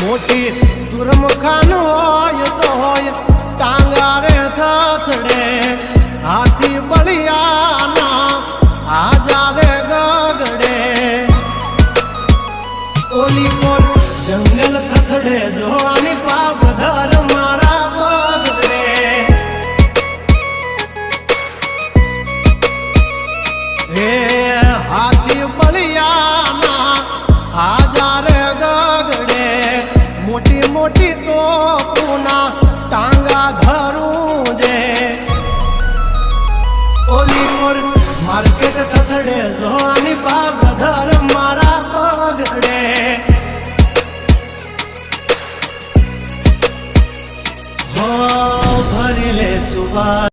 મોટી દુર્મખાન હોય તો હોય ટાંગારે થથડે, હાથી બળિયાના હાજારે ગગડે. ઓલી પર જંગલ થથડે મોટી તો પૂના ટાંગા ધરું જે. ઓલી મોર માર્કેટ થથડે, જોવાની બાગ ધર મારા પગડે. હો ભરી લે સુવા